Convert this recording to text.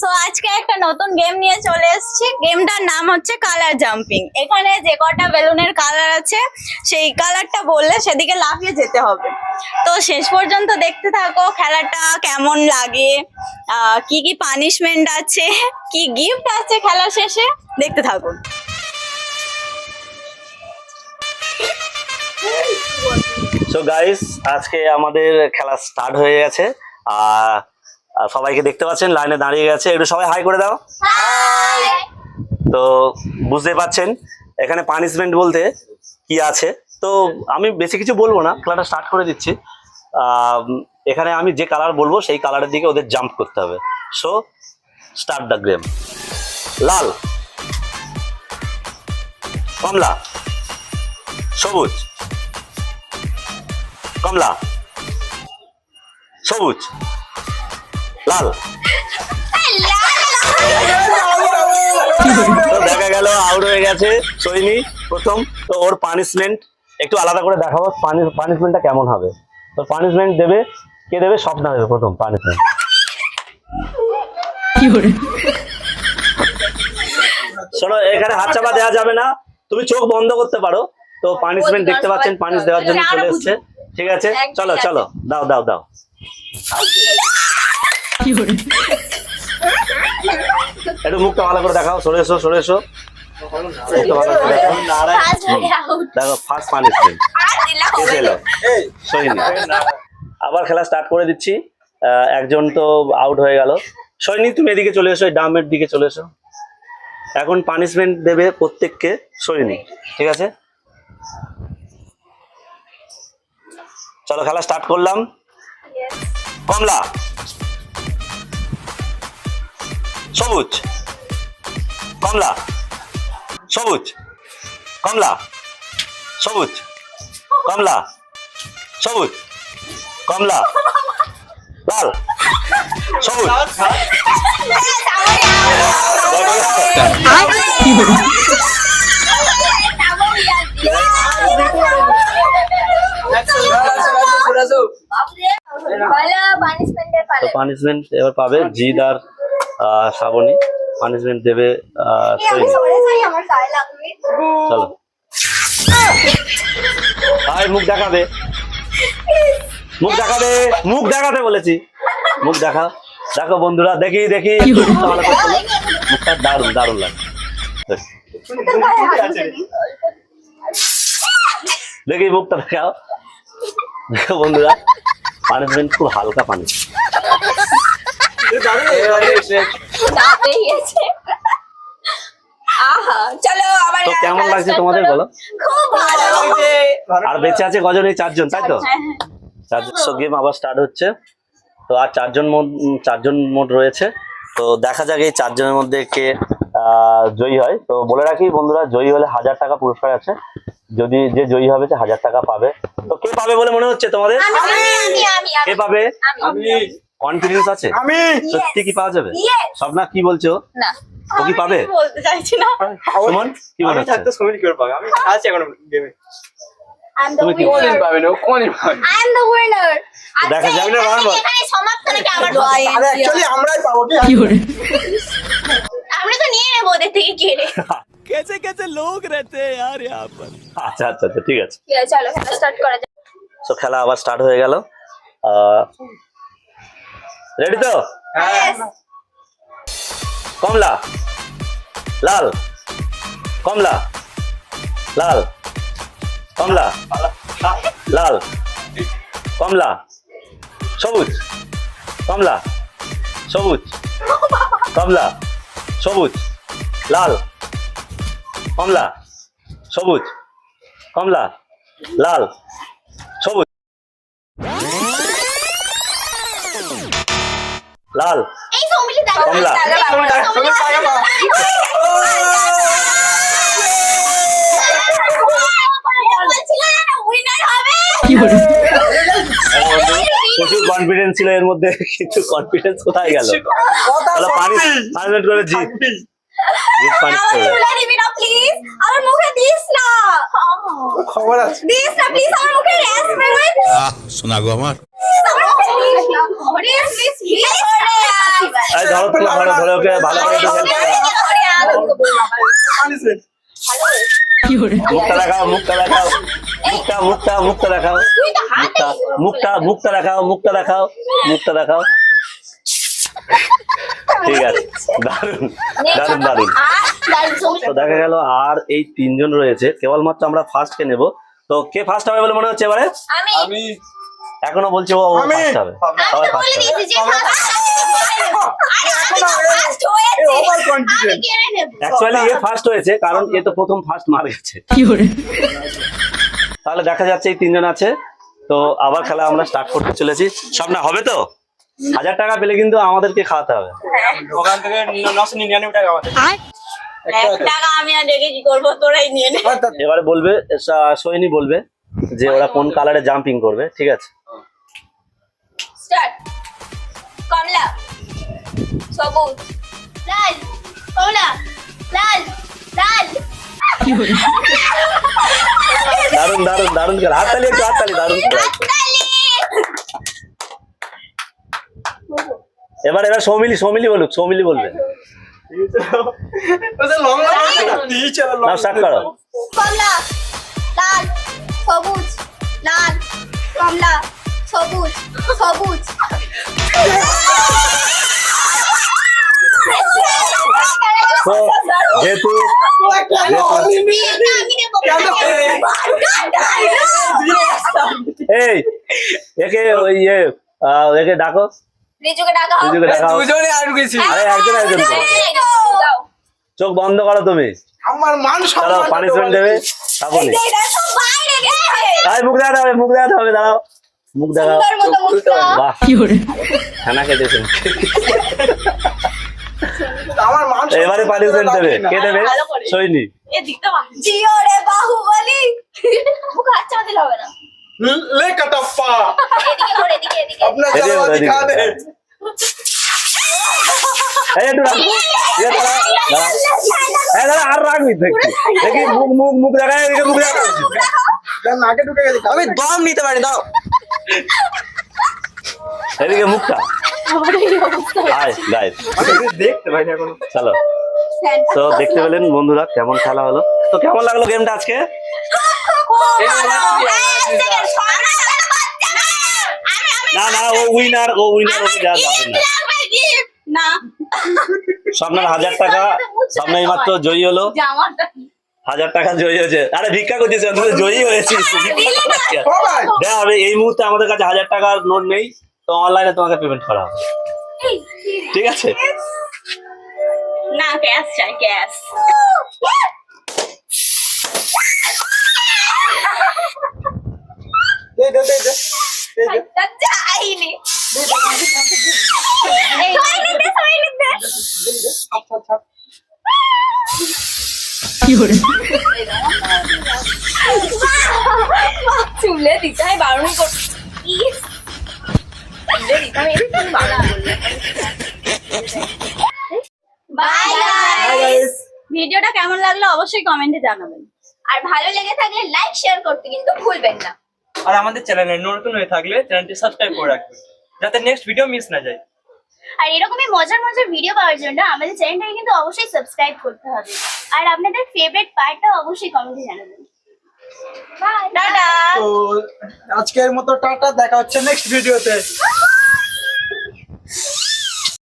So আজকে একটা নতুন গেম নিয়ে চলে এসেছি। গেমটার নাম হচ্ছে কালার জাম্পিং এখানে যে কটা বেলুনের কালার আছে, সেই কালারটা বললে সেদিকে লাফিয়ে যেতে হবে। তো শেষ পর্যন্ত দেখতে থাকো খেলাটা কেমন লাগে। কি কি পানিশমেন্ট আছে, কি গিফট আছে খেলা শেষে, দেখতে থাকুন সো গাইস আজকে আমাদের খেলা স্টার্ট হয়ে গেছে। আর সবাইকে দেখতে পাচ্ছেন লাইনে দাঁড়িয়ে গেছে। একটু সবাই হাই করে দাও। তো বুঝতে পাচ্ছেন এখানে পানিশমেন্ট বলতে কি আছে? তো আমি বেশি কিছু বলব না খেলাটা স্টার্ট করে দিচ্ছি। এখানে আমি যে কালার বলব সেই কালারের দিকে ওদের জাম্প করতে হবে। সো স্টার্ট দ্য গেম লাল কমলা সবুজ কমলা সবুজ। লাল। দেখা গেল আউট হয়ে গেছে সৈনি প্রথম। তো ওর পানিশমেন্ট একটু আলাদা করে দেখাবো পানিশমেন্টটা কেমন হবে। তো পানিশমেন্ট দেবে কে দেবে? স্বপ্না দেবে প্রথম পানিশমেন্ট শোনো এখানে হাত চাপা দেওয়া যাবে না। তুমি চোখ বন্ধ করতে পারো। তো পানিশমেন্ট দেখতে পাচ্ছেন পানিশ দেওয়ার জন্য চলে এসছে। ঠিক আছে? চলো চলো। দাও দাও দাও। একটু মুখটা ভালো করে দেখাও, সরে এসো সরে এসো। ফার্স্ট পানিশমেন্ট আবার খেলা স্টার্ট করে দিচ্ছি। একজন তো আউট হয়ে গেল। সৈনী তুমি এদিকে চলে এসো ডামের দিকে চলে এসো। এখন পানিশমেন্ট দেবে প্রত্যেককে সৈনী ঠিক আছে? চলো, খেলা স্টার্ট করলাম। কমলা সবুজ। কমলা। সবুজ। কমলা। সবুজ। কমলা। সবুজ। কমলা। লাল। সবুজ। পানিশমেন্ট এবার পাবে জিদ আর শ্রাবণী পানিশমেন্ট দেবে চলো। ভাই মুখ দেখাবে মুখ দেখাবে মুখ দেখাতে বলেছি। মুখ দেখা। দেখো বন্ধুরা দেখি দেখি। মুখটা দারুণ দারুণ লাগে। দেখি। মুখটা দেখাও। দেখো বন্ধুরা পানিশমেন্ট খুব হালকা পানি তো কেমন লাগছে তোমাদের বলো? আর বেঁচে আছে কজন এই চারজন তাই তো? হ্যাঁ, হ্যাঁ। গেম আবার স্টার্ট হচ্ছে। তো আর চারজন মোট চারজন মোট রয়েছে। তো দেখা যাক এই চারজনের মধ্যে কে আহ, জয়ী হয়। তো বলে রাখি বন্ধুরা জয়ী হলে হাজার টাকা পুরস্কার আছে। যদি যে জয়ী হবে সে হাজার টাকা পাবে। তো কে পাবে বলে মনে হচ্ছে তোমাদের? আমি আমি আমি কে পাবে? আমি। কনফিডেন্স আছে আমি সত্যি কি পাওয়া যাবে Yes! স্বপ্না কি বলছো না ও কি পাবে আমি বলতে চাইছি না সুমন কি মনে আমি হচ্ছে থাকতে সময় কি করে পাবে আমি আছি এখন গেমে I'm the তুমি কি- winner. কোনদিন পাবে না ও কোনদিন পাবে না। I am the winner. দেখা আচ্ছা, যাবে না, এখানে- বারবার। এখানে সমাপ্ত নাকি আমার আরে অ্যাকচুয়ালি আমরাই পাবো কি আমরা তো নিয়ে নেবো ওদের থেকে কেড়ে कैसे कैसे लोग रहते हैं यार यहाँ पर আচ্ছা আচ্ছা আচ্ছা ঠিক আছে ঠিক আছে, চলো খেলা স্টার্ট করা যাক তো খেলা আবার স্টার্ট হয়ে গেল রেডি তো? কমলা। লাল। কমলা। লাল। কমলা। লাল। কমলা। সবুজ। কমলা। সবুজ। কমলা। সবুজ। লাল। কমলা। সবুজ। কমলা। লাল। লাল। এই সৌমিলি দেখো কমলা। প্রচুর কনফিডেন্স ছিল এর মধ্যে কিছু কনফিডেন্স কোথায় গেল? পানি করে জিত জিত পানিশ আমার করে চুলে দিবি না প্লিজ আমার মুখে দিস না খবর আছে দিস না প্লিজ আমার মুখে র্যাশ বেরোয় শোনা গো আমার আমার মুখে দিস না প্লিজ প্লিজ প্লিজ এই ধরো তুমি ধরো ধরে ওকে ভালো করে একটু। মুখটা দেখাও মুখটা দেখাও মুখটা মুখটা মুখটা দেখাও মুখটা মুখটা মুখটা দেখাও মুখটা দেখাও মুখটা দেখাও ঠিক আছে। দারুণ দারুণ দারুণ তো দেখা গেল আর এই তিনজন রয়েছে। কেবলমাত্র আমরা ফার্স্ট কে নেব। তো কে ফার্স্ট হবে বলে মনে হচ্ছে এবারে? আমি। আমি। এখনও বলছে ও ফার্স্ট হবে। সবাই ফার্স্ট হবে। অ্যাকচুয়ালি এ ফার্স্ট হয়েছে কারণ এ তো প্রথম ফার্স্ট মার গেছে। তাহলে দেখা যাচ্ছে এই তিনজন আছে। তো আবার খেলা আমরা স্টার্ট করতে চলেছি। সব না হবে তো? হাজার টাকা পেলে কিন্তু আমাদেরকে খাওয়াতে হবে। ওখান থেকে নশো নিরানব্বই টাকা আমাদের। এক টাকা আমি আর রেখে কি করব তোরাই নিয়ে নে। এবারে বলবে সা- বলবে যে ওরা কোন কালারে জাম্পিং করবে ঠিক আছে? কমলা। সবুজ। লাল। কমলা। লাল। লাল। দারুণ দারুণ দারুণ হাততালি একটু হাততালি দারুণ এবার এবার সৌমিলি সৌমিলি বলুক সৌমিলি বলবে লং স্টার্ট করো। কমলা লাল সবুজ লাল কমলা সবুজ সবুজ। যেহেতু এই একে ওই ইয়ে আহ, একে ডাকো। রিজুকে ডাকা হোক। রিজুকে ডাকাও দুজনে আর গেছি আরে একজন একজন। চোখ বন্ধ করো তুমি। আমার মান সম্মান পানিশমেন্ট দেবে? আরে মুখ দেখাতে হবে মুখ দেখাতে হবে দাঁড়াও। মুখ ছানা আমার মান এবারে পানিশমেন্ট দেবে। কে দেবে? ভালো করে। সৈনী। জিও রে বাহুবলি। মুখ আচ্ছা দিলে হবে না। লেকাটাফা আপনার আর দেখি আমি নিতে পারি দাও এদিকে মুখটা তো দেখতে পেলেন বন্ধুরা কেমন খেলা হলো তো কেমন লাগল গেমটা আজকে না না ও উইনার ও উইনার ওকে যা যাবে না না স্বপ্নার হাজার টাকা স্বপ্নাই মাত্র জয়ী হলো। হাজার টাকা জয়ী হয়েছে। আরে ভিক্ষা করছিস তুমি জয়ী হয়েছিস ও ভাই। হবে এই মুহূর্তে আমাদের কাছে হাজার টাকার নোট নেই তো অনলাইনে তোমাকে পেমেন্ট করা হবে। ঠিক আছে? না ক্যাশ চাই ক্যাশ দে দে দে আচ্ছা আচ্ছা চুলে দিতে হয় বারণ করছি হয় ভিডিওটা কেমন লাগল অবশ্যই কমেন্টে জানাবেন আর ভালো লেগে থাকলে লাইক শেয়ার করতে কিন্তু ভুলবেন না আর আমাদের চ্যানেলে নতুন হয়ে থাকলে চ্যানেলটি সাবস্ক্রাইব করে রাখবেন যাতে নেক্সট ভিডিও মিস না যায়। আর এরকমই মজার মজার ভিডিও পাওয়ার জন্য আমাদের চ্যানেলটাকে কিন্তু অবশ্যই সাবস্ক্রাইব করতে হবে। আর আপনাদের ফেভারিট পার্টটা অবশ্যই কমেন্টে জানাবেন। Bye tata! তো আজকের মতো টাটা দেখা হচ্ছে নেক্সট ভিডিওতে